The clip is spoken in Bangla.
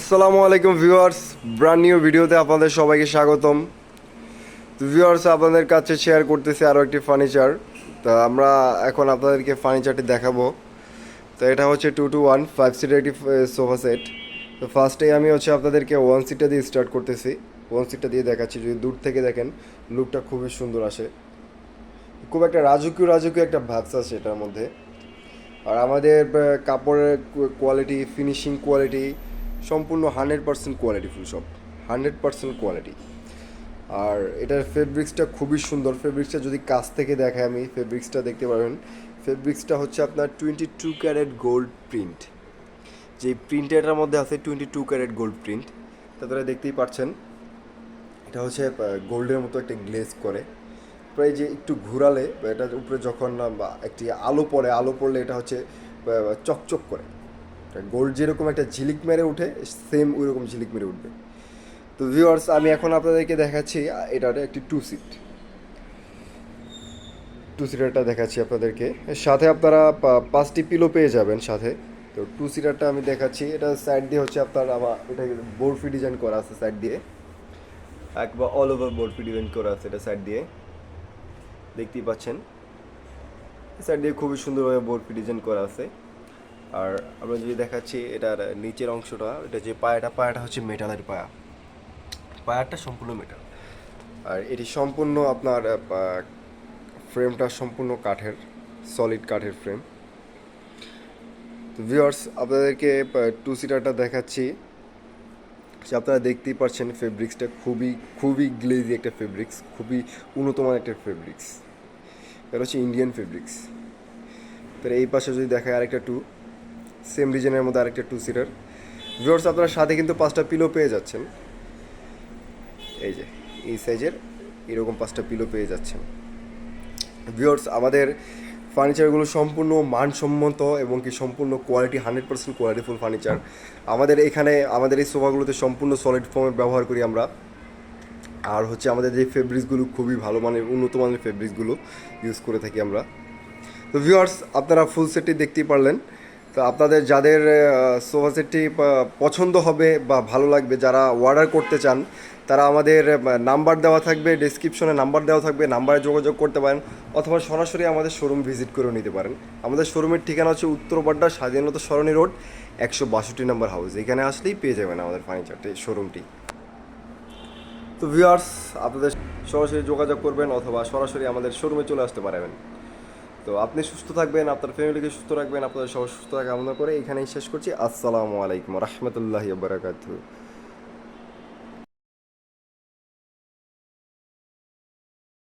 আসসালামু আলাইকুম ভিউয়ার্স ব্র্যান্ড নিউ ভিডিওতে আপনাদের সবাইকে স্বাগতম। তো ভিউয়ার্স, আপনাদের কাছে শেয়ার করতেছি আরও একটি ফার্নিচার তো আমরা এখন আপনাদেরকে ফার্নিচারটি দেখাবো। তো এটা হচ্ছে টু টু ওয়ান ফাইভ সিটের একটি সোফা সেট তো ফার্স্টেই আমি হচ্ছে আপনাদেরকে ওয়ান সিটটা দিয়ে স্টার্ট করতেছি। ওয়ান সিটটা দিয়ে দেখাচ্ছি, যদি দূর থেকে দেখেন লুকটা খুবই সুন্দর আসে। খুব একটা রাজকীয় রাজকীয় একটা ভাবস আছে এটার মধ্যে। আর আমাদের কাপড়ের কোয়ালিটি ফিনিশিং কোয়ালিটি সম্পূর্ণ হান্ড্রেড পার্সেন্ট কোয়ালিটি ফুল সব, হান্ড্রেড পার্সেন্ট কোয়ালিটি। আর এটার ফেব্রিক্সটা খুবই সুন্দর, ফেব্রিক্সটা যদি কাছ থেকে দেখায় আমি, ফেব্রিক্সটা দেখতে পাবেন। ফেব্রিক্সটা হচ্ছে আপনার twenty two carat gold print. যে প্রিন্টের মধ্যে আছে twenty two carat gold print তাদের দেখতেই পাচ্ছেন, এটা হচ্ছে গোল্ডের মতো একটা গ্লেজ করে। প্রায় যে একটু ঘুরালে এটার উপরে যখন একটি আলো পড়ে, আলো পড়লে এটা হচ্ছে চকচক করে। গোল্ড যেরকম একটা ঝিলিক মেরে উঠে সেম ওই রকম ঝিলিক মেরে উঠবে। তো ভিউয়ার্স আমি এখন আপনাদেরকে দেখাচ্ছি, এটার একটি টু সিট টু সিটারটা দেখাচ্ছি আপনাদেরকে। সাথে আপনারা পাঁচটি পিলো পেয়ে যাবেন সাথে। তো টু সিটারটা আমি দেখাচ্ছি, এটা সাইড দিয়ে হচ্ছে আপনার আমার এটা বোর্ডফি ডিজাইন করা আছে সাইড দিয়ে? একবার অল ওভার বোর্ডফি ডিজাইন করা আছে এটা সাইড দিয়ে। দেখতেই পাচ্ছেন। সাইড দিয়ে খুবই সুন্দরভাবে বোর্ডফি ডিজাইন করা আছে। আর আমরা যদি দেখাচ্ছি এটার নিচের অংশটা, এটা যে পায়াটা পায়াটা হচ্ছে মেটালের পায়া। পায়াটা সম্পূর্ণ মেটাল। আর এটি সম্পূর্ণ আপনার ফ্রেমটা সম্পূর্ণ কাঠের সলিড কাঠের ফ্রেম তো ভিউয়ার্স আপনাদেরকে টু সিটারটা দেখাচ্ছি। আপনারা দেখতেই পাচ্ছেন ফেব্রিক্সটা খুবই খুবই গ্লেজি একটা ফেব্রিক্স খুবই উন্নত মানের একটা ফেব্রিক্স এটা হচ্ছে ইন্ডিয়ান ফেব্রিক্স তো এই পাশে যদি দেখায় আরেকটা টু সেম ডিজাইনের মধ্যে আরেকটা টু সিটার ভিউয়ার্স আপনারা সাথে কিন্তু পাঁচটা পিলো পেয়ে যাচ্ছেন। এই যে, এই সাইজের এরকম পাঁচটা পিলো পেয়ে যাচ্ছেন। ভিউয়ার্স আমাদের ফার্নিচারগুলো সম্পূর্ণ মানসম্মত এবং কি সম্পূর্ণ quality hundred percent quality full furniture আমাদের এখানে, আমাদের এই সোফাগুলোতে সম্পূর্ণ সলিড ফর্মে ব্যবহার করি আমরা। আর হচ্ছে আমাদের যে ফেব্রিক্সগুলো খুবই ভালো মানের, উন্নত মানের ফেব্রিক্সগুলো ইউজ করে থাকি আমরা। তো ভিউয়ার্স আপনারা ফুল সেটটি দেখতেই পারলেন। তো আপনাদের যাদের সোফা সেটটি পছন্দ হবে বা ভালো লাগবে, যারা অর্ডার করতে চান, তারা আমাদের নাম্বার দেওয়া থাকবে ডিসক্রিপশনে নাম্বার দেওয়া থাকবে নাম্বারে যোগাযোগ করতে পারেন, অথবা সরাসরি আমাদের শোরুম ভিজিট করে নিতে পারেন। আমাদের শোরুমের ঠিকানা হচ্ছে উত্তরপাড্ডা স্বাধীনতা সরণি রোড, একশো বাষট্টি নম্বর হাউস এখানে আসলেই পেয়ে যাবেন আমাদের ফার্নিচারটি শোরুমটি তো ভিউয়ার্স আপনাদের সরাসরি যোগাযোগ করবেন, অথবা সরাসরি আমাদের শোরুমে চলে আসতে পারবেন। তো আপনি সুস্থ থাকবেন, আপনার ফ্যামিলিকে সুস্থ রাখবেন, আপনাদের সবাই সুস্থ থাকা কামনা করে এখানেই শেষ করছি। আসসালামু আলাইকুম রহমতুল্লাহ বারাকাতু